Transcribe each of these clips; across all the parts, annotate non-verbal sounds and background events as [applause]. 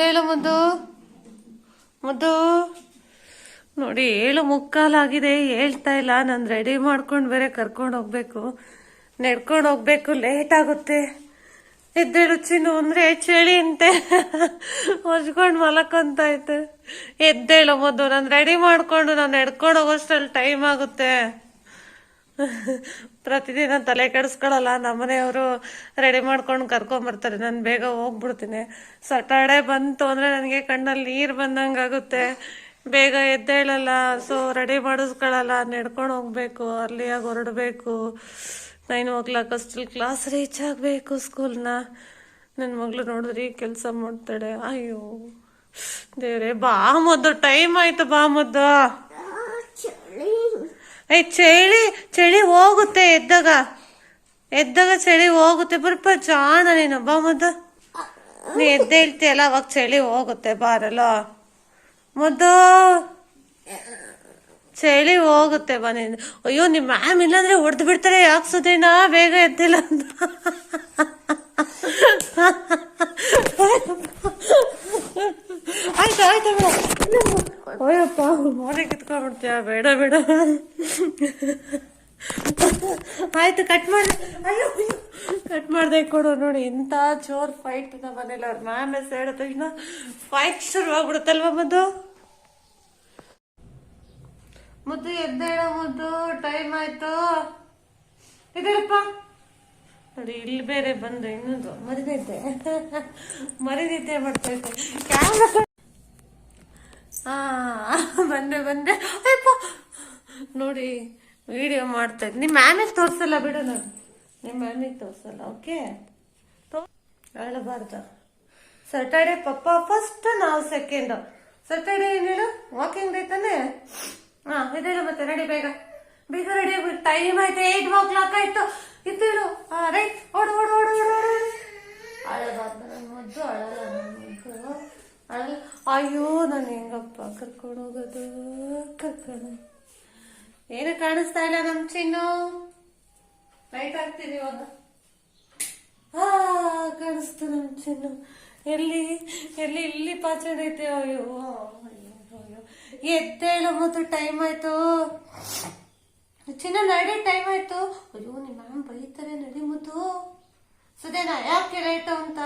ಎದ್ದೇಳು ಮುದ್ದು ಮುದ್ದು ನೋಡಿ ಏಳು ಮುಕ್ಕಾಲಾಗಿದೆ, ಹೇಳ್ತಾ ಇಲ್ಲ. ನಾನು ರೆಡಿ ಮಾಡ್ಕೊಂಡು ಬೇರೆ ಕರ್ಕೊಂಡು ಹೋಗ್ಬೇಕು. ನೆಡ್ಕೊಂಡು ಹೋಗ್ಬೇಕು ಲೇಟ್ ಆಗುತ್ತೆ. ಎದ್ದೇಳು ಚಿನ್ನು ಅಂದ್ರೆ ಚಳಿ ಅಂತೆ. ಹೊಚ್ಕೊಂಡು ಮಲಕೊಂತ ಐತೆ ಎದ್ದೇಳು ಮೊದಲು ನಾನು ರೆಡಿ ಮಾಡ್ಕೊಂಡು ನಾನು ನಡ್ಕೊಂಡು ಹೋಗೋಷ್ಟರಲ್ಲಿ ಟೈಮ್ ಆಗುತ್ತೆ. ಪ್ರತಿದಿನ ತಲೆ ಕೆಡಿಸ್ಕೊಳಲ್ಲ, ನಮ್ಮನೆಯವರು ರೆಡಿ ಮಾಡ್ಕೊಂಡು ಕರ್ಕೊಂಬರ್ತಾರೆ ನಾನು ಬೇಗ ಹೋಗ್ಬಿಡ್ತೀನಿ. ಸಟರ್ಡೆ ಬಂತು ಅಂದರೆ ನನಗೆ ಕಣ್ಣಲ್ಲಿ ನೀರು ಬಂದಂಗೆ ಆಗುತ್ತೆ. ಬೇಗ ಎದ್ದೇಳಲ್ಲ ಸೊ ರೆಡಿ ಮಾಡಿಸ್ಕೊಳಲ್ಲ. ನಡ್ಕೊಂಡು ಹೋಗ್ಬೇಕು ಅರ್ಲಿಯಾಗಿ ಹೊರಡಬೇಕು. ನೈನ್ ಓ ಕ್ಲಾಕ್ ಅಷ್ಟಲ್ಲಿ ಕ್ಲಾಸ್ ರೀಚ್ ಆಗಬೇಕು ಸ್ಕೂಲ್ನ ನನ್ನ ಮಗಳು ನೋಡಿದ್ರಿ ಕೆಲಸ ಮಾಡ್ತಾಳೆ. ಅಯ್ಯೋ, ದೇವ್ರೆ ಬಾ ಮದ್ದು ಟೈಮ್ ಆಯ್ತು ಬಾ ಮುದ್ದು ಚಳಿ ಚಳಿ ಹೋಗುತ್ತೆ ಎದ್ದಾಗ. ಎದ್ದಾಗ ಚಳಿ ಹೋಗುತ್ತೆ. ಬರ್ಪ ಜಾಣ ನೀನು. ಬಾ ಮುದ್ದು. ನೀ ಎದ್ದೆ ಇಲ್ತಿಯಲ್ಲ ಅವಾಗ ಚಳಿ ಹೋಗುತ್ತೆ. ಬಾರಲ್ಲ. ಮುದ್ದು. ಚಳಿ ಹೋಗುತ್ತೆ ಬಾ ನೀನು. ಅಯ್ಯೋ ನಿಮ್ಮ ಮ್ಯಾಮ್ ಇಲ್ಲಾಂದ್ರೆ ಹೊಡೆದು ಬಿಡ್ತಾರೆ. ಯಾಕೆ ಸುದೀನ ಬೇಗ ಎದ್ದಿಲ್ಲ ಅಂತ. ಆಯ್ತು ಆಯ್ತು ಬೇಡ. ಅಯ್ಯಪ್ಪ ಮೋರೆ ಕಿತ್ಕೊಂಡ್ಬಿಡ್ತೀಯ ಬೇಡ ಬೇಡ. ಆಯ್ತು ಕಟ್ ಮಾಡಿ ಅಯ್ಯೋ ಕಟ್ ಮಾಡ್ದೆ ಕೊಡು ನೋಡಿ ಎಂತ ಜೋರ್ ಫೈಟ್ ನಮ್ಮ ಮನೇಲಿ ಅವ್ರ ಮ್ಯಾಮ್ ಎಸ್ ಹೇಳಿದ ತಕ್ಷಣ ಫೈಟ್ ಶುರುವಾಗ್ಬಿಡುತ್ತಲ್ವ ಮದ್ದು? ಮುದ್ದು ಎದ್ದೇಳ ಮುದ್ದು ಟೈಮ್ ಆಯ್ತು. ಇದೇಳಪ್ಪ ನೋಡಿ, ಇಲ್ಲಿ ಬೇರೆ ಬಂದು ಇನ್ನೊಂದು ಮರಿದೈತೆ ಮರಿದೈತೆ ಮಾಡ್ತೈತೆ ಕ್ಯಾಮ್ರಾ ಹಾ ಬಂದೆ ಬಂದೆ. ಅಯ್ಯಪ್ಪ ನೋಡಿ ವಿಡಿಯೋ ಮಾಡ್ತಾ ನಿಮ್ಮ ಮ್ಯಾಮಿಗೆ ತೋರಿಸಲ್ಲ ಬಿಡು ನಾನು. ನಿಮ್ಮ ಮ್ಯಾಮಿಗೆ ತೋರಿಸಲ್ಲ ಓಕೆ ಹೇಳಬಾರ್ದು ಸಟರ್ಡೆ ಪಪ್ಪ ಫಸ್ಟ್ ನಾವು ಸೆಕೆಂಡು ಸಟರ್ಡೆ ಏನು ಹೇಳು? ವಾಕಿಂಗ್ ಡೇ ತಾನೆ? ಹಾ ಇದೇಳು ಮತ್ತೆ ರೆಡಿ ಬೇಗ. ಬೇಗ ರೆಡಿ ಆಗ್ಬಿಟ್ಟು ಟೈಮ್ ಆಯ್ತು ಏಟ್ ಓ ಕ್ಲಾಕ್ ಆಯ್ತು ಇದ್ದೇಳು ಹಾ ರೈಟ್ ಓಡು ಓಡು ಓಡು ಓಡು ಓಡು. ಅಳಬಾರ್ದು ನನ್ನ ಮುದ್ದು. ಅಯ್ಯೋ, ನಾನು ಹೆಂಗಪ್ಪ ಕರ್ಕೊಂಡು ಹೋಗೋದು? ಕರ್ಕೊಂಡು ಏನು ಕಾಣಿಸ್ತಾ ಇಲ್ಲ ನಮ್ಮ ಚಿನ್ನು? ಲೈಟ್ ಹಾಕ್ತೀನಿ ಇವಾಗ. ಹಾ ಕಾಣಿಸ್ತು ನಮ್ಮ ಚಿನ್ನು. ಎಲ್ಲಿ ಎಲ್ಲಿ, ಇಲ್ಲಿ ಪಾಚಡ್ ಐತೆ? ಅಯ್ಯೋ ಅಯ್ಯೋ ಎದ್ದೇಳು ಮತ್ತು ಟೈಮ್ ಆಯ್ತು. ಚಿನ್ನ, ನಡಿ ಟೈಮ್ ಆಯ್ತು. ಅಯ್ಯೋ ನಿಮ್ಮ ಮ್ಯಾಮ್ ಬೈತಾರೆ ನಡಿ ಮುದ್ದು. ಸುದೇನಾ ಯಾಕೆ ಲೈಟು ಅಂತ?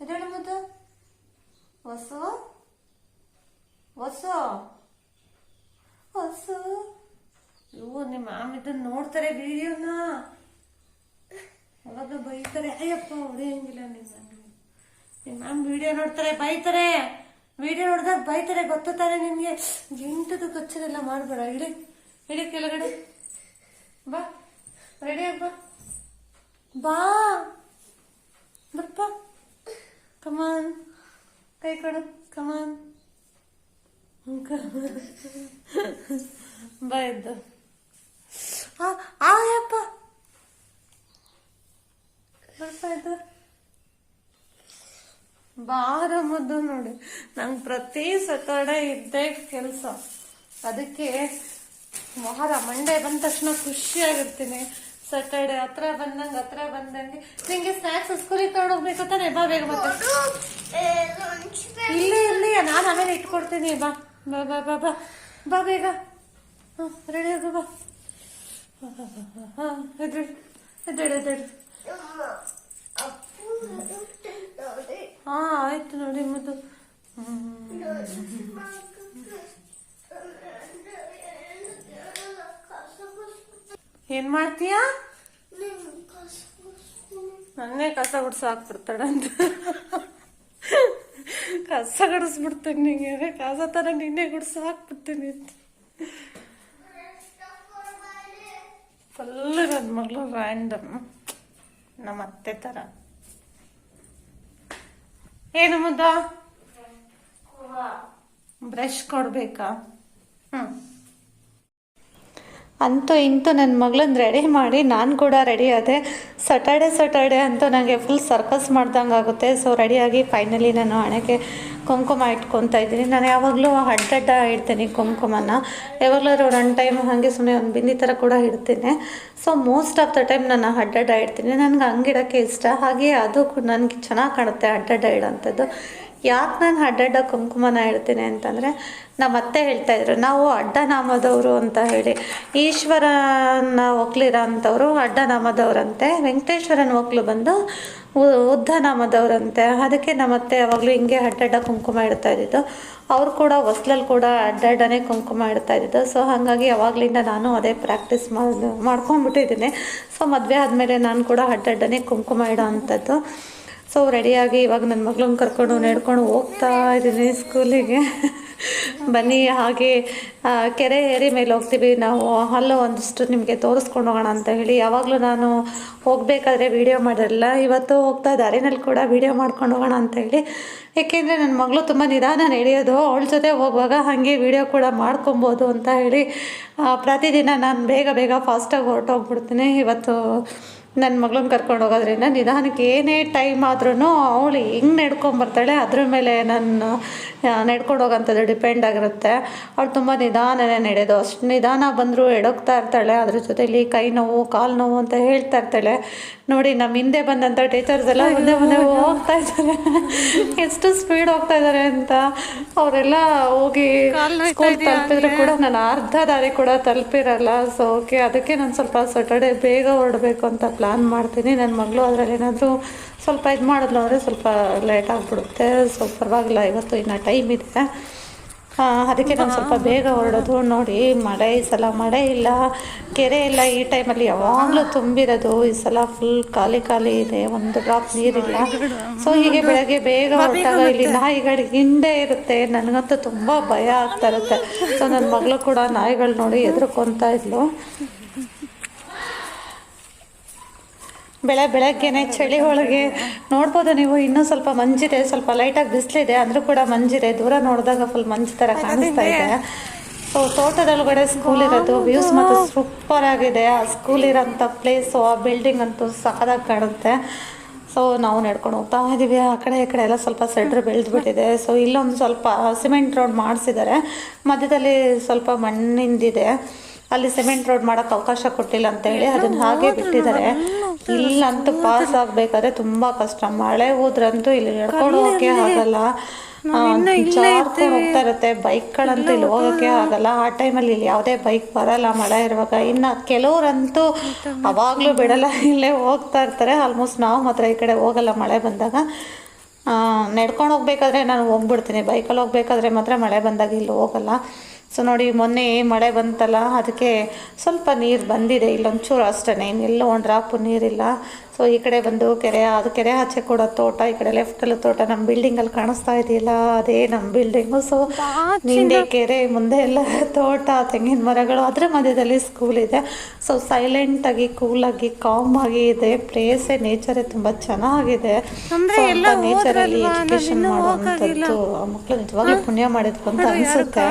ಎದ್ದೇಳು ಮುದ್ದು. ಹೊಸ ಹೊಸ ಹೊಸ ಇವು ನಿಮ್ಮ ಮ್ಯಾಮ್ ಇದನ್ನ ನೋಡ್ತಾರೆ ವಿಡಿಯೋನ ಅವಾಗ ಬೈತಾರೆ, ಅಯ್ಯಪ್ಪ, ಹೊಡೆಯಂಗಿಲ್ಲ ನಿಮ್ಮ ನಿಮ್ಮ ಮ್ಯಾಮ್ ವಿಡಿಯೋ ನೋಡ್ತಾರೆ, ಬೈತಾರೆ. ವಿಡಿಯೋ ನೋಡಿದಾಗ ಬೈತಾರೆ ಗೊತ್ತಾರೆ ನಿಮ್ಗೆ ಎಂಟದು ಕಚ್ಚರೆಲ್ಲ ಮಾಡಬೇಡ ಇಳಿ ಇಳಿ ಕೆಳಗಡೆ. ಬಾ ರೆಡಿ ಬಾ. ಬಾ. ಬಪ್ಪ ಕಮಾನ್ ಕೈ ಕೊಡು ಕಮಾನ್ ಬಾಯ್ ಎದ್ದು ಆ ಆಯಪ್ಪ ಬರ್ತಾ ಇದ್ದ ಬಾರ ಮುದ್ದು ನೋಡಿ. ನಂಗೆ ಪ್ರತಿ ಸತಡೆ ಇದ್ದೇ ಕೆಲಸ. ಅದಕ್ಕೆ ವಾರ ಮಂಡೆ ಬಂದ ತಕ್ಷಣ ಖುಷಿಯಾಗಿರ್ತೀನಿ. ಸಟರ್ಡೆ ಹತ್ರ ಬಂದಂಗೆ ಹತ್ರ ಬಂದಂಗೆ. ನಿಂಗೆ ಸ್ನ್ಯಾಕ್ಸ್ ಸ್ಕೂಲಿಗೆ ತಗೊಂಡೋಗ್ಬೇಕು ತಾನೆ? ಬಾ ಬೇಗ ಮತ್ತೆ. ಇಲ್ಲಿ ಇಲ್ಲಿ. ನಾನು ಆಮೇಲೆ ಇಟ್ಕೊಡ್ತೀನಿ. ಬಾ ಬಾ ಬಾ ಬಾ ಬಾ. ಬಾ ಬೇಗ. ಹಾಂ ರೆಡಿ ಆಗು, ಬಾ. ಹಾಂ ಎದ್ರಿ ಎದ್ದೇಳು ಎದ್ದೇಳು ಹಾ, ಆಯ್ತು ನೋಡಿ ಮುದ್ದು. ಏನ್ ಮಾಡ್ತೀಯ? ನನ್ನೇ ಕಸ ಗುಡ್ಸ ಹಾಕ್ಬಿಡ್ತಾಳಂತ ಕಸ ಗುಡಿಸ್ಬಿಡ್ತೀನಿ ನಿಂಗೆ ಕಸ ತರ ನಿನ್ನೆ ಗುಡ್ಸ ಹಾಕ್ಬಿಡ್ತೀನಿ ಅಂತ. ಫುಲ್ ನನ್ನ ಮಗಳು ರ್ಯಾಂಡಮ್ ನಮ್ಮ ಅತ್ತೆ ತರ. ಏನು ಮುದ್ದ? ಬ್ರಷ್ ಕೊಡ್ಬೇಕಾ? ಹ್ಮ್. ಅಂತೂ ಇಂತೂ ನನ್ನ ಮಗಳನ್ನ ರೆಡಿ ಮಾಡಿ ನಾನು ಕೂಡ ರೆಡಿ ಆದೆ. ಸಟರ್ಡೆ ಸಟರ್ಡೆ ಅಂತೂ ನನಗೆ ಫುಲ್ ಸರ್ಕಸ್ ಮಾಡ್ದಂಗೆ ಆಗುತ್ತೆ ಸೊ ರೆಡಿಯಾಗಿ ಫೈನಲಿ ನಾನು ಹಣೆಗೆ ಕುಂಕುಮ ಇಟ್ಕೊತಾ ಇದ್ದೀನಿ. ನಾನು ಯಾವಾಗಲೂ ಅಡ್ಡಡ್ಡ ಇಡ್ತೀನಿ ಕುಂಕುಮನ. ಯಾವಾಗಲಾದ್ರೂ ಒನ್ ಟೈಮ್ ಹಾಗೆ ಸುಮ್ಮನೆ ಒಂದು ಬಿಂದಿ ಥರ ಕೂಡ ಇಡ್ತೀನಿ. So most of the time ನಾನು ಅಡ್ಡಡ್ಡ ಇಡ್ತೀನಿ. ನನಗೆ ಹಂಗಿಡೋಕ್ಕೆ ಇಷ್ಟ. ಹಾಗೆ ಅದು ನನಗೆ ಚೆನ್ನಾಗಿ ಕಾಣುತ್ತೆ ಅಡ್ಡಡ್ಡ ಇಡೋಂಥದ್ದು. ಯಾಕೆ ನಾನು ಅಡ್ಡಡ್ಡ ಕುಂಕುಮನ ಹೇಳ್ತೀನಿ ಅಂತಂದರೆ ನಮ್ಮ ಅತ್ತೆ ಹೇಳ್ತಾ ಇದ್ರು, ನಾವು ಅಡ್ಡನಾಮದವರು ಅಂತ ಹೇಳಿ. ಈಶ್ವರನ ಒಕ್ಲಿರೋ ಅಂಥವ್ರು ಅಡ್ಡನಾಮದವರಂತೆ, ವೆಂಕಟೇಶ್ವರನ ಒಕ್ಲು ಬಂದು ಉದ್ದನಾಮದವರಂತೆ. ಅದಕ್ಕೆ ನಮ್ಮ ಅತ್ತೆ ಯಾವಾಗಲೂ ಹಿಂಗೆ ಅಡ್ಡಡ್ಡ ಕುಂಕುಮ ಇಡ್ತಾ ಇದ್ದಿದ್ದು. ಅವ್ರು ಕೂಡ ಹೊಸ್ಲಲ್ಲಿ ಕೂಡ ಅಡ್ಡಡ್ಡನೇ ಕುಂಕುಮ ಇಡ್ತಾ ಇದ್ದಿದ್ದು. ಸೊ ಹಾಗಾಗಿ ಯಾವಾಗಲಿಂದ ನಾನು ಅದೇ ಪ್ರಾಕ್ಟೀಸ್ ಮಾಡಿ, ಮಾಡ್ಕೊಂಡ್ಬಿಟ್ಟಿದ್ದೀನಿ. ಸೊ ಮದುವೆ ಆದಮೇಲೆ ನಾನು ಕೂಡ ಅಡ್ಡಡ್ಡನೇ ಕುಂಕುಮ ಇಡೋ ಅಂಥದ್ದು. ಸೊ ರೆಡಿಯಾಗಿ ಇವಾಗ ನನ್ನ ಮಗಳನ್ನ ಕರ್ಕೊಂಡು ನಡ್ಕೊಂಡು ಹೋಗ್ತಾ ಇದ್ದೀನಿ ಸ್ಕೂಲಿಗೆ. ಬನ್ನಿ, ಹಾಗೆ ಕೆರೆ ಏರಿ ಮೇಲೆ ಹೋಗ್ತೀವಿ. ನಾವು ಅಲ್ಲೂ ಒಂದಿಷ್ಟು ನಿಮಗೆ ತೋರಿಸ್ಕೊಂಡು ಹೋಗೋಣ ಅಂತ ಹೇಳಿ. ಯಾವಾಗಲೂ ನಾನು ಹೋಗಬೇಕಾದ್ರೆ ವೀಡಿಯೋ ಮಾಡಿರಲ್ಲ. ಇವತ್ತು ಹೋಗ್ತಾ ದಾರಿನಲ್ಲಿ ಕೂಡ ವೀಡಿಯೋ ಮಾಡ್ಕೊಂಡು ಹೋಗೋಣ ಅಂತ ಹೇಳಿ. ಏಕೆಂದರೆ ನನ್ನ ಮಗಳು ತುಂಬ ನಿಧಾನ ನಡೆಯೋದು. ಅವಳ ಜೊತೆ ಹೋಗುವಾಗ ಹಾಗೆ ವೀಡಿಯೋ ಕೂಡ ಮಾಡ್ಕೊಬೋದು ಅಂತ ಹೇಳಿ ಪ್ರತಿದಿನ ನಾನು ಬೇಗ ಬೇಗ ಫಾಸ್ಟಾಗಿ ಹೊರಟೋಗ್ಬಿಡ್ತೀನಿ. ಇವತ್ತು ನನ್ನ ಮಗಳನ್ನ ಕರ್ಕೊಂಡು ಹೋಗೋದ್ರಿಂದ ನಿಧಾನಕ್ಕೆ ಏನೇ ಟೈಮ್ ಆದ್ರೂ ಅವಳು ಹೆಂಗೆ ನಡ್ಕೊಂಬರ್ತಾಳೆ ಅದ್ರ ಮೇಲೆ ನಾನು ನಡ್ಕೊಂಡು ಹೋಗೋಂಥದ್ದು ಡಿಪೆಂಡ್ ಆಗಿರುತ್ತೆ. ಅವಳು ತುಂಬ ನಿಧಾನನೇ ನಡೆಯೋದು ಅಷ್ಟು ನಿಧಾನ ಬಂದರೂ ಎಡೋಗ್ತಾ ಇರ್ತಾಳೆ ಅದ್ರ ಜೊತೆಲಿ ಕೈ ನೋವು ಕಾಲು ನೋವು ಅಂತ ಹೇಳ್ತಾ ಇರ್ತಾಳೆ. ನೋಡಿ ನಮ್ಮ ಹಿಂದೆ ಬಂದಂಥ ಟೀಚರ್ಸ್ ಎಲ್ಲ ಮುಂದೆ ಮುಂದೆ ಹೋಗ್ತಾ ಇದ್ದಾರೆ. ಎಷ್ಟು ಸ್ಪೀಡ್ ಹೋಗ್ತಾ ಇದ್ದಾರೆ ಅಂತ. ಅವರೆಲ್ಲ ಹೋಗಿ ಸ್ಕೂಲ್ ತಲುಪಿದ್ರೆ ಕೂಡ ನಾನು ಅರ್ಧ ದಾರಿ ಕೂಡ ತಲುಪಿರಲ್ಲ. ಸೊ ಓಕೆ ಅದಕ್ಕೆ ನಾನು ಸ್ವಲ್ಪ ಸಟರ್ಡೆ ಬೇಗ ಹೊರಡಬೇಕು ಅಂತ ಪ್ಲಾನ್ ಮಾಡ್ತೀನಿ. ನನ್ನ ಮಗಳು ಅದರಲ್ಲಿ ಏನಾದರೂ ಸ್ವಲ್ಪ ಇದು ಮಾಡಿದ್ಲು ಅಂದರೆ ಸ್ವಲ್ಪ ಲೇಟ್ ಆಗಿಬಿಡುತ್ತೆ. ಸೊ ಪರವಾಗಿಲ್ಲ ಇವತ್ತು ಇನ್ನು ಟೈಮ್ ಇದೆ. ಅದಕ್ಕೆ ನಾನು ಸ್ವಲ್ಪ ಬೇಗ ಹೊರಡೋದು ನೋಡಿ ಮಳೆ ಈ ಸಲ ಮಳೆ ಇಲ್ಲ ಕೆರೆ ಇಲ್ಲ ಈ ಟೈಮಲ್ಲಿ ಯಾವಾಗಲೂ ತುಂಬಿರೋದು ಈ ಸಲ ಫುಲ್ ಖಾಲಿ ಖಾಲಿ ಇದೆ ಒಂದು ಡ್ರಾಪ್ ನೀರಿಲ್ಲ. ಸೊ ಹೀಗೆ ಬೆಳಗ್ಗೆ ಬೇಗ ಹೊರಟಾಗ ಇಲ್ಲಿ ನಾಯಿಗಳು ಹಿಂದೆ ಇರುತ್ತೆ. ನನಗಂತೂ ತುಂಬ ಭಯ ಆಗ್ತಾ ಇರುತ್ತೆ. ಸೊ ನನ್ನ ಮಗಳು ಕೂಡ ನಾಯಿಗಳು ನೋಡಿ ಎದುರುಕೊಂತ ಇದ್ಲು. ಬೆಳೆ ಬೆಳಗ್ಗೆನೆ ಚಳಿ ಒಳಗೆ ನೋಡ್ಬೋದು ನೀವು. ಇನ್ನೂ ಸ್ವಲ್ಪ ಮಂಜಿದೆ ಸ್ವಲ್ಪ ಲೈಟಾಗಿ ಬಿಸಿಲಿದೆ ಅಂದರೂ ಕೂಡ ಮಂಜಿದೆ. ದೂರ ನೋಡಿದಾಗ ಫುಲ್ ಮಂಜು ಥರ ಕಾಣಿಸ್ತಾ ಇದೆ. ಸೊ ತೋಟದೊಳಗಡೆ ಸ್ಕೂಲ್ ಇರೋದು. ವ್ಯೂಸ್ ಮತ್ತು ಸೂಪರ್ ಆಗಿದೆ. ಆ ಸ್ಕೂಲ್ ಇರೋಂಥ ಪ್ಲೇಸು ಆ ಬಿಲ್ಡಿಂಗ್ ಅಂತೂ ಸಖದಾಗಿ ಕಾಣುತ್ತೆ. ಸೊ ನಾವು ನಡ್ಕೊಂಡು ಹೋಗ್ತಾ ಇದ್ದೀವಿ ಆ ಕಡೆ ಈ ಕಡೆ ಎಲ್ಲ ಸ್ವಲ್ಪ ಸೆಡ್ರ್ ಬೆಳೆದ್ಬಿಟ್ಟಿದೆ. ಸೊ ಇಲ್ಲೊಂದು ಸ್ವಲ್ಪ ಸಿಮೆಂಟ್ ರೋಡ್ ಮಾಡಿಸಿದ್ದಾರೆ. ಮಧ್ಯದಲ್ಲಿ ಸ್ವಲ್ಪ ಮಣ್ಣಿಂದಿದೆ. ಅಲ್ಲಿ ಸಿಮೆಂಟ್ ರೋಡ್ ಮಾಡೋಕ್ಕೆ ಅವಕಾಶ ಕೊಟ್ಟಿಲ್ಲ ಅಂತ ಹೇಳಿ ಅದನ್ನ ಹಾಗೆ ಬಿಟ್ಟಿದ್ದಾರೆ. ಇಲ್ಲಂತೂ ಪಾಸ್ ಆಗಬೇಕಾದ್ರೆ ತುಂಬ ಕಷ್ಟ. ಮಳೆ ಹೋದ್ರಂತೂ ಇಲ್ಲಿ ನಡ್ಕೊಂಡು ಹೋಗೋಕ್ಕೆ ಆಗಲ್ಲ. ಜಾರ್ಕೊಂಡು ಹೋಗ್ತಾ ಇರುತ್ತೆ. ಬೈಕ್ಗಳಂತೂ ಇಲ್ಲಿ ಹೋಗೋಕ್ಕೆ ಆಗಲ್ಲ. ಆ ಟೈಮಲ್ಲಿ ಇಲ್ಲಿ ಯಾವುದೇ ಬೈಕ್ ಬರಲ್ಲ ಮಳೆ ಇರುವಾಗ. ಇನ್ನು ಕೆಲವರಂತೂ ಅವಾಗಲೂ ಬಿಡಲ್ಲ ಇಲ್ಲೇ ಹೋಗ್ತಾ ಇರ್ತಾರೆ. ಆಲ್ಮೋಸ್ಟ್ ನಾವು ಮಾತ್ರ ಈ ಕಡೆ ಹೋಗಲ್ಲ ಮಳೆ ಬಂದಾಗ. ನಡ್ಕೊಂಡು ಹೋಗ್ಬೇಕಾದ್ರೆ ನಾನು ಹೋಗ್ಬಿಡ್ತೀನಿ. ಬೈಕಲ್ಲಿ ಹೋಗ್ಬೇಕಾದ್ರೆ ಮಾತ್ರ ಮಳೆ ಬಂದಾಗ ಇಲ್ಲಿ ಹೋಗಲ್ಲ. ಸೊ ನೋಡಿ, ಮೊನ್ನೆ ಮಳೆ ಬಂತಲ್ಲ, ಅದಕ್ಕೆ ಸ್ವಲ್ಪ ನೀರು ಬಂದಿದೆ, ಇಲ್ಲೊಂಚೂರು ಅಷ್ಟೇ ಇನ್ನೆಲ್ಲೋ ಒಂದು ಡ್ರಾಪು ನೀರಿಲ್ಲ. ಸೊ ಈ ಕಡೆ ಬಂದು ಕೆರೆ ಅದು ಕೆರೆ ಆಚೆ ಕೂಡ ತೋಟ ಈ ಕಡೆ ಲೆಫ್ಟಲ್ಲಿ ತೋಟ ನಮ್ಮ ಬಿಲ್ಡಿಂಗಲ್ಲಿ ಕಾಣಿಸ್ತಾ ಇದೆಯಲ್ಲ ಅದೇ ನಮ್ಮ ಬಿಲ್ಡಿಂಗು ಸೊ ನಿಂಡೆ ಕೆರೆ ಮುಂದೆ ಎಲ್ಲ ತೋಟ ತೆಂಗಿನ ಮರಗಳು ಅದರ ಮಧ್ಯದಲ್ಲಿ ಸ್ಕೂಲ್ ಇದೆ. ಸೊ ಸೈಲೆಂಟಾಗಿ ಕೂಲಾಗಿ ಕಾಮ್ ಆಗಿ ಇದೆ. ಪ್ಲೇಸೇ ನೇಚರೇ ತುಂಬ ಚೆನ್ನಾಗಿದೆ. ನೇಚರಲ್ಲಿ ಎಜುಕೇಶನ್ ಮಾಡುವಂಥದ್ದು ಮಕ್ಕಳು ನಿಜವಾಗ್ಲೂ ಪುಣ್ಯ ಮಾಡಿದ್ರು ಅಂತ ಅನಿಸುತ್ತೆ.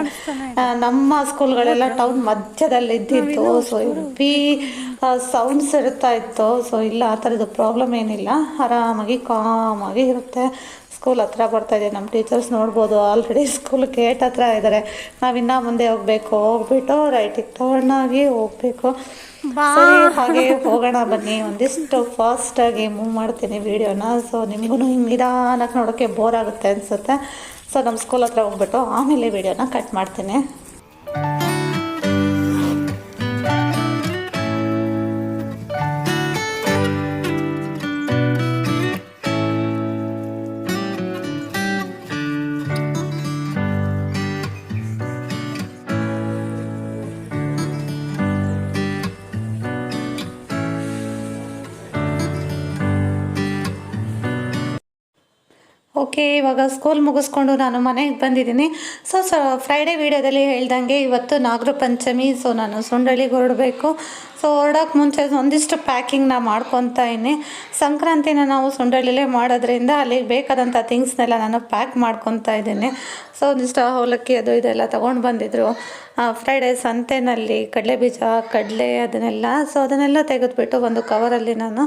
ನಮ್ಮ ಸ್ಕೂಲ್ಗಳೆಲ್ಲ ಟೌನ್ ಮಧ್ಯದಲ್ಲಿ ಇದ್ದಿತ್ತು ಸೊ ಬಿ ಸೌಂಡ್ಸ್ ಇರುತ್ತಾ ಇತ್ತು. ಸೊ ಇಲ್ಲ ಆ ಥರದ್ದು ಪ್ರಾಬ್ಲಮ್ ಏನಿಲ್ಲ. ಆರಾಮಾಗಿ ಕಾಮಾಗಿ ಇರುತ್ತೆ. ಸ್ಕೂಲ್ ಹತ್ರ ಬರ್ತಾ ಇದೆ. ನಮ್ಮ ಟೀಚರ್ಸ್ ನೋಡ್ಬೋದು. ಆಲ್ರೆಡಿ ಸ್ಕೂಲ್ ಗೇಟ್ ಹತ್ರ ಇದ್ದಾರೆ ನಾವಿನ್ನ ಮುಂದೆ ಹೋಗ್ಬೇಕು. ಹೋಗ್ಬಿಟ್ಟು ರೈಟಿಗೆ ಟರ್ನ್ ಆಗಿ ಹೋಗ್ಬೇಕು. ಸರಿ ಹಾಗೆ ಹೋಗೋಣ ಬನ್ನಿ. ಒಂದಿಷ್ಟು ಫಾಸ್ಟಾಗಿ ಮೂವ್ ಮಾಡ್ತೀನಿ ವಿಡಿಯೋನ ಸೊ ನಿಮಗೂ ಹಿಂಗೆ ನಿಧಾನಕ್ಕೆ ನೋಡೋಕ್ಕೆ ಬೋರ್ ಆಗುತ್ತೆ ಅನಿಸುತ್ತೆ. ಸೊ ನಮ್ಮ ಸ್ಕೂಲ್ ಹತ್ರ ಹೋಗ್ಬಿಟ್ಟು ಆಮೇಲೆ ವಿಡಿಯೋನ ಕಟ್ ಮಾಡ್ತೀನಿ. ಓಕೆ, ಇವಾಗ ಸ್ಕೂಲ್ ಮುಗಿಸ್ಕೊಂಡು ನಾನು ಮನೆಗೆ ಬಂದಿದ್ದೀನಿ. ಸೊ ಸೊ ಫ್ರೈಡೇ ವಿಡಿಯೋದಲ್ಲಿ ಹೇಳ್ದಂಗೆ ಇವತ್ತು ನಾಗರ ಪಂಚಮಿ ಸೊ ನಾನು ಸುಂಡಳಿಗೆ ಹೊರಡಬೇಕು. ಸೊ ಹೊರಡೋಕೆ ಮುಂಚೆ ಒಂದಿಷ್ಟು ಪ್ಯಾಕಿಂಗ್ನ ಮಾಡ್ಕೊತಾ ಇದ್ದೀನಿ. ಸಂಕ್ರಾಂತಿನ ನಾವು ಸುಂಡಳಿಲೇ ಮಾಡೋದ್ರಿಂದ ಅಲ್ಲಿಗೆ ಬೇಕಾದಂಥ ಥಿಂಗ್ಸ್ನೆಲ್ಲ ನಾನು ಪ್ಯಾಕ್ ಮಾಡ್ಕೊತಾ ಇದ್ದೀನಿ. ಸೊ ಒಂದಿಷ್ಟು ಅವಲಕ್ಕಿ ಅದು ಇದೆಲ್ಲ ತೊಗೊಂಡು ಬಂದಿದ್ರು. ಫ್ರೈಡೇ ಸಂತೆನಲ್ಲಿ ಕಡಲೆ ಬೀಜ ಕಡಲೆ ಅದನ್ನೆಲ್ಲ ಸೊ ಅದನ್ನೆಲ್ಲ ತೆಗೆದುಬಿಟ್ಟು ಒಂದು ಕವರಲ್ಲಿ ನಾನು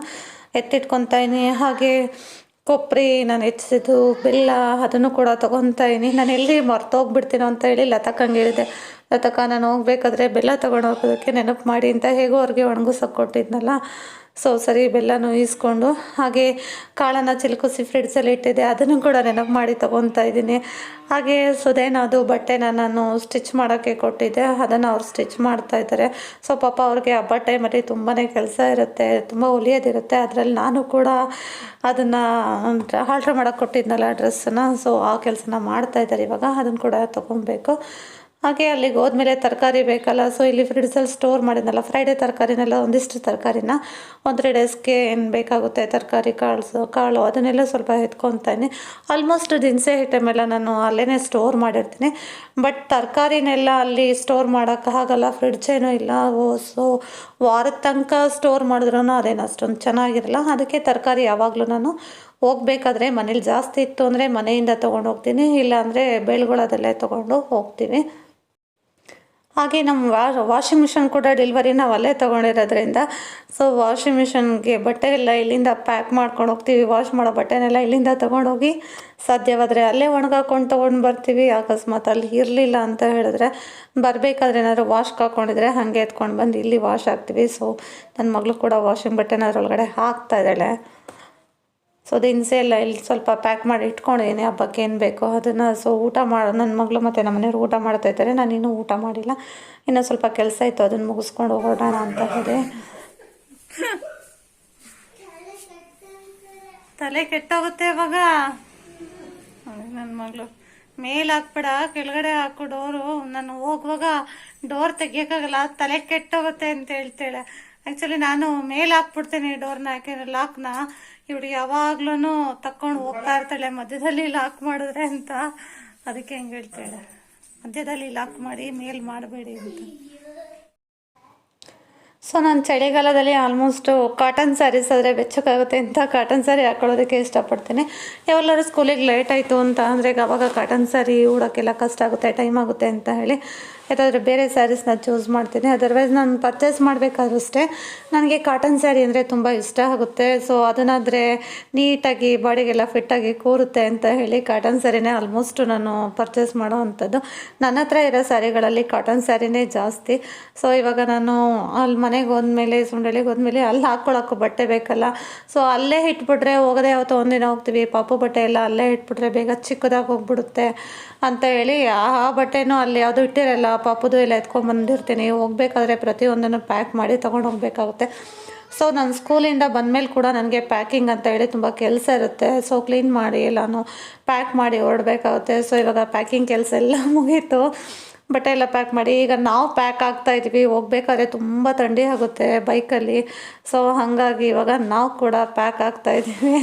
ಎತ್ತಿಟ್ಕೊತಾ ಇದ್ದೀನಿ. ಹಾಗೆ ಕೊಬ್ಬರಿ ನಾನು ಹೆಚ್ಚಿಸಿದ್ದು ಬೆಲ್ಲ ಅದನ್ನು ಕೂಡ ತೊಗೊತಾ ಇದ್ದೀನಿ. ನಾನು ಎಲ್ಲಿ ಮರ್ತೋಗ್ಬಿಡ್ತೀನೋ ಅಂತ ಹೇಳಿ ಲತಕ್ಕಂಗೆ ಹೇಳಿದೆ. ಲತಕ್ಕ ನಾನು ಹೋಗ್ಬೇಕಾದ್ರೆ ಬೆಲ್ಲ ತೊಗೊಂಡು ಹೋಗೋದಕ್ಕೆ ನೆನಪು ಮಾಡಿ ಅಂತ ಹೇಗೋ ಅವ್ರಿಗೆ ಒಣಗಿಸೋಕೆ ಕೊಟ್ಟಿದ್ನಲ್ಲ. ಸೊ ಸರಿ ಬೆಲ್ಲನೂ ಈಸ್ಕೊಂಡು ಹಾಗೆ ಕಾಳನ್ನು ಚಿಲ್ಕುಸಿ ಫ್ರಿಡ್ಜಲ್ಲಿ ಇಟ್ಟಿದ್ದೆ. ಅದನ್ನು ಕೂಡ ನೆನಪು ಮಾಡಿ ತೊಗೊತಾ ಇದ್ದೀನಿ. ಹಾಗೆ ಸುದೇನದು ಬಟ್ಟೆನ ನಾನು ಸ್ಟಿಚ್ ಮಾಡೋಕ್ಕೆ ಕೊಟ್ಟಿದ್ದೆ. ಅದನ್ನು ಅವ್ರು ಸ್ಟಿಚ್ ಮಾಡ್ತಾ ಇದ್ದಾರೆ. ಸೊ ಪಾಪ ಅವ್ರಿಗೆ ಹಬ್ಬ ಟೈಮಲ್ಲಿ ತುಂಬಾ ಕೆಲಸ ಇರುತ್ತೆ, ತುಂಬ ಹೊಲಿಯೋದಿರುತ್ತೆ ಅದರಲ್ಲಿ ನಾನು ಕೂಡ ಅದನ್ನು ಆಲ್ಟ್ರ್ ಮಾಡೋಕ್ಕೆ ಕೊಟ್ಟಿದ್ನಲ್ಲ ಡ್ರೆಸ್ಸನ್ನು ಸೊ ಆ ಕೆಲಸನ ಮಾಡ್ತಾ ಇದ್ದಾರೆ ಇವಾಗ. ಅದನ್ನು ಕೂಡ ತೊಗೊಬೇಕು. ಹಾಗೆ ಅಲ್ಲಿಗೆ ಹೋದ್ಮೇಲೆ ತರಕಾರಿ ಬೇಕಲ್ಲ ಸೊ ಇಲ್ಲಿ ಫ್ರಿಡ್ಜಲ್ಲಿ ಸ್ಟೋರ್ ಮಾಡಿದ್ನಲ್ಲ ಫ್ರೈಡೇ ತರಕಾರಿನೆಲ್ಲ ಒಂದಿಷ್ಟು ತರಕಾರಿನ ಒಂದು ಡೇಸ್ಗೆ ಏನು ಬೇಕಾಗುತ್ತೆ, ತರಕಾರಿ, ಕಾಳು ಕಾಳು ಅದನ್ನೆಲ್ಲ ಸ್ವಲ್ಪ ಎತ್ಕೊತಾನೆ. ಆಲ್ಮೋಸ್ಟ್ ದಿನಸೆ ಐಟಮ್ ಎಲ್ಲ ನಾನು ಅಲ್ಲೇ ಸ್ಟೋರ್ ಮಾಡಿರ್ತೀನಿ. ಬಟ್ ತರಕಾರಿನೆಲ್ಲ ಅಲ್ಲಿ ಸ್ಟೋರ್ ಮಾಡೋಕ್ಕಾಗಲ್ಲ ಫ್ರಿಡ್ಜ್ ಏನೂ ಇಲ್ಲ. ಸೊ ವಾರದ ತನಕ ಸ್ಟೋರ್ ಮಾಡಿದ್ರೂ ಅದೇನು ಅಷ್ಟೊಂದು ಚೆನ್ನಾಗಿರಲ್ಲ. ಅದಕ್ಕೆ ತರಕಾರಿ ಯಾವಾಗಲೂ ನಾನು ಹೋಗ್ಬೇಕಾದ್ರೆ ಮನೇಲಿ ಜಾಸ್ತಿ ಇತ್ತು ಅಂದರೆ ಮನೆಯಿಂದ ತೊಗೊಂಡು ಹೋಗ್ತೀನಿ ಇಲ್ಲಾಂದರೆ ಬೆಳ್ಗೊಳದಲ್ಲೇ ತೊಗೊಂಡು ಹೋಗ್ತೀವಿ ಹಾಗೆ ನಮ್ಮ ವಾಷಿಂಗ್ ಮಿಷನ್ ಕೂಡ ಡೆಲಿವರಿ ನಾವು ಅಲ್ಲೇ ತೊಗೊಂಡಿರೋದ್ರಿಂದ ಸೊ ವಾಷಿಂಗ್ ಮಿಷನ್ಗೆ ಬಟ್ಟೆ ಎಲ್ಲ ಇಲ್ಲಿಂದ ಪ್ಯಾಕ್ ಮಾಡ್ಕೊಂಡು ಹೋಗ್ತೀವಿ ವಾಶ್ ಮಾಡೋ ಬಟ್ಟೆನೆಲ್ಲ ಇಲ್ಲಿಂದ ತೊಗೊಂಡೋಗಿ ಸಾಧ್ಯವಾದರೆ ಅಲ್ಲೇ ಒಣಗಾಕೊಂಡು ತೊಗೊಂಡು ಬರ್ತೀವಿ. ಅಕಸ್ಮಾತ್ ಅಲ್ಲಿ ಇರಲಿಲ್ಲ ಅಂತ ಹೇಳಿದ್ರೆ ಬರಬೇಕಾದ್ರೆ ಏನಾದರೂ ವಾಶ್ ಹಾಕ್ಕೊಂಡಿದ್ರೆ ಹಾಗೆ ಎತ್ಕೊಂಡು ಬಂದು ಇಲ್ಲಿ ವಾಶ್ ಆಗ್ತೀವಿ ಸೊ ನನ್ನ ಮಗಳು ಕೂಡ ವಾಷಿಂಗ್ ಬಟ್ಟೆನ ಅದರೊಳಗಡೆ ಹಾಕ್ತಾ ಇದ್ದಾಳೆ. ಸೊ ದಿನಸಿ ಎಲ್ಲ ಇಲ್ಲಿ ಸ್ವಲ್ಪ ಪ್ಯಾಕ್ ಮಾಡಿ ಇಟ್ಕೊಂಡಿದ್ದೀನಿ ಹಬ್ಬಕ್ಕೆ ಏನು ಬೇಕೋ ಅದನ್ನು. ಸೊ ಊಟ ಮಾಡಿ ನನ್ನ ಮಗಳು ಮತ್ತು ನಮ್ಮ ಮನೆಯವ್ರು ಊಟ ಮಾಡ್ತಾ ಇದ್ದಾರೆ. ನಾನು ಇನ್ನೂ ಊಟ ಮಾಡಿಲ್ಲ. ಇನ್ನೂ ಸ್ವಲ್ಪ ಕೆಲಸ ಇತ್ತು. ಅದನ್ನು ಮುಗಿಸ್ಕೊಂಡು ಹೊರಡೋಣ ಅಂತ ಹೇಳಿ ತಲೆ ಕೆಟ್ಟೋಗುತ್ತೆ ಇವಾಗ. ನನ್ನ ಮಗಳು. ಮೇಲೆ ಹಾಕ್ಬೇಡ, ಕೆಳಗಡೆ ಹಾಕು, ಡೋರು. ನಾನು ಹೋಗುವಾಗ ಡೋರ್ ತೆಗಿಯೋಕ್ಕಾಗಲ್ಲ. ತಲೆ ಕೆಟ್ಟೋಗುತ್ತೆ ಅಂತ ಹೇಳ್ತಾಳೆ. ಆ್ಯಕ್ಚುಲಿ ನಾನು ಮೇಲೆ ಹಾಕ್ಬಿಡ್ತೀನಿ ಡೋರ್ನ ಯಾಕೆಂದ್ರೆ ಲಾಕ್ನ ಇವಳು ಯಾವಾಗ್ಲೂ ತಕ್ಕೊಂಡು ಹೋಗ್ತಾ ಇರ್ತಾಳೆ. ಮಧ್ಯದಲ್ಲಿ ಲಾಕ್ ಮಾಡಿದ್ರೆ ಅಂತ. ಅದಕ್ಕೆ ಹೆಂಗೆ ಹೇಳ್ತಾಳೆ ಮಧ್ಯದಲ್ಲಿ ಲಾಕ್ ಮಾಡಿ ಮೇಲ್ ಮಾಡಬೇಡಿ ಅಂತ. ಸೊ ನಾನು ಚಳಿಗಾಲದಲ್ಲಿ ಆಲ್ಮೋಸ್ಟ್ ಕಾಟನ್ ಸ್ಯಾರೀಸ್ ಆದರೆ ಬೆಚ್ಚಕ್ಕಾಗುತ್ತೆ ಅಂತ ಕಾಟನ್ ಸ್ಯಾರಿ ಹಾಕೊಳ್ಳೋದಕ್ಕೆ ಇಷ್ಟಪಡ್ತೀನಿ. ಯಾವೆಲ್ಲರೂ ಸ್ಕೂಲಿಗೆ ಲೇಟ್ ಆಯಿತು ಅಂತ ಅಂದರೆ ಅವಾಗ ಕಾಟನ್ ಸ್ಯಾರಿ ಉಡೋಕ್ಕೆಲ್ಲ ಕಷ್ಟ ಆಗುತ್ತೆ ಟೈಮ್ ಆಗುತ್ತೆ ಅಂತ ಹೇಳಿ. ಯಾವ್ದಾದ್ರು ಬೇರೆ ಸ್ಯಾರೀಸ್ನ ಚೂಸ್ ಮಾಡ್ತೀನಿ. ಅದರ್ವೈಸ್ ನಾನು ಪರ್ಚೇಸ್ ಮಾಡಬೇಕಾದ್ರೂ ಅಷ್ಟೇ ನನಗೆ ಕಾಟನ್ ಸ್ಯಾರಿ ಅಂದರೆ ತುಂಬ ಇಷ್ಟ ಆಗುತ್ತೆ. ಸೊ ಅದನ್ನಾದರೆ ನೀಟಾಗಿ ಬಾಡಿಗೆಲ್ಲ ಫಿಟ್ಟಾಗಿ ಕೂರುತ್ತೆ ಅಂತ ಹೇಳಿ ಕಾಟನ್ ಸ್ಯಾರಿನೇ ಆಲ್ಮೋಸ್ಟ್ ನಾನು ಪರ್ಚೇಸ್ ಮಾಡೋ ಅಂಥದ್ದು. ನನ್ನ ಹತ್ರ ಇರೋ ಸ್ಯಾರಿಗಳಲ್ಲಿ ಕಾಟನ್ ಸ್ಯಾರಿನೇ ಜಾಸ್ತಿ. ಸೊ ಇವಾಗ ನಾನು ಅಲ್ಲಿ ಮನೆಗೆ ಹೋದ್ಮೇಲೆ ಸುಂಡಳಿಗೆ ಹೋದ್ಮೇಲೆ ಅಲ್ಲಿ ಹಾಕ್ಕೊಳಕ್ಕೂ ಬಟ್ಟೆ ಬೇಕಲ್ಲ. ಸೊ ಅಲ್ಲೇ ಇಟ್ಬಿಟ್ರೆ ಹೋಗೋದೇ ಯಾವತ್ತೋ ಒಂದಿನ ಹೋಗ್ತೀವಿ. ಪಾಪು ಬಟ್ಟೆ ಎಲ್ಲ ಅಲ್ಲೇ ಇಟ್ಬಿಟ್ರೆ ಬೇಗ ಚಿಕ್ಕದಾಗಿ ಹೋಗ್ಬಿಡುತ್ತೆ ಅಂತ ಹೇಳಿ ಆ ಆ ಬಟ್ಟೆನೂ ಅಲ್ಲಿ ಯಾವುದು ಇಟ್ಟಿರಲ್ಲ ಪಾಪುದು ಎಲ್ಲ ಎತ್ಕೊಂಡು ಬಂದಿರ್ತೀನಿ. ಹೋಗ್ಬೇಕಾದ್ರೆ ಪ್ರತಿಯೊಂದನ್ನು ಪ್ಯಾಕ್ ಮಾಡಿ ತೊಗೊಂಡು ಹೋಗಬೇಕಾಗುತ್ತೆ. ಸೊ ನಾನು ಸ್ಕೂಲಿಂದ ಬಂದಮೇಲೆ ಕೂಡ ನನಗೆ ಪ್ಯಾಕಿಂಗ್ ಅಂತ ಹೇಳಿ ತುಂಬ ಕೆಲಸ ಇರುತ್ತೆ. ಸೊ ಕ್ಲೀನ್ ಮಾಡಿ ಎಲ್ಲಾನು ಪ್ಯಾಕ್ ಮಾಡಿ ಹೊರಡಬೇಕಾಗುತ್ತೆ. ಸೊ ಇವಾಗ ಪ್ಯಾಕಿಂಗ್ ಕೆಲಸ ಎಲ್ಲ [laughs] ಮುಗೀತು. ಬಟ್ಟೆ ಎಲ್ಲ ಪ್ಯಾಕ್ ಮಾಡಿ ಈಗ ನಾವು ಪ್ಯಾಕ್ ಆಗ್ತಾ ಇದ್ವಿ. ಹೋಗ್ಬೇಕಾದ್ರೆ ತುಂಬ ಥಂಡಿ ಆಗುತ್ತೆ ಬೈಕಲ್ಲಿ ಸೊ ಹಾಗಾಗಿ ಇವಾಗ ನಾವು ಕೂಡ ಪ್ಯಾಕ್ ಆಗ್ತಾ ಇದ್ದೀವಿ.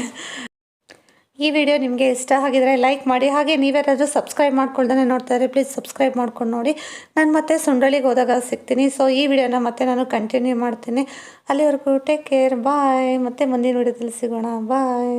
ಈ ವಿಡಿಯೋ ನಿಮಗೆ ಇಷ್ಟ ಆಗಿದ್ರೆ ಲೈಕ್ ಮಾಡಿ, ಹಾಗೆ ನೀವ್ಯಾರಾದರೂ ಸಬ್ಸ್ಕ್ರೈಬ್ ಮಾಡ್ಕೊಳ್ದೇ ನೋಡ್ತಾ ಇದ್ರೆ ಪ್ಲೀಸ್ ಸಬ್ಸ್ಕ್ರೈಬ್ ಮಾಡ್ಕೊಂಡು ನೋಡಿ. ನಾನು ಮತ್ತೆ ಸುಂಡಳಿಗೆ ಹೋದಾಗ ಸಿಗ್ತೀನಿ. ಸೊ ಈ ವಿಡಿಯೋನ ಮತ್ತೆ ನಾನು ಕಂಟಿನ್ಯೂ ಮಾಡ್ತೀನಿ. ಅಲ್ಲಿವರೆಗೂ ಟೇಕ್ ಕೇರ್ ಬಾಯ್ ಮತ್ತೆ ಮುಂದಿನ ವಿಡಿಯೋದಲ್ಲಿ ಸಿಗೋಣ. ಬಾಯ್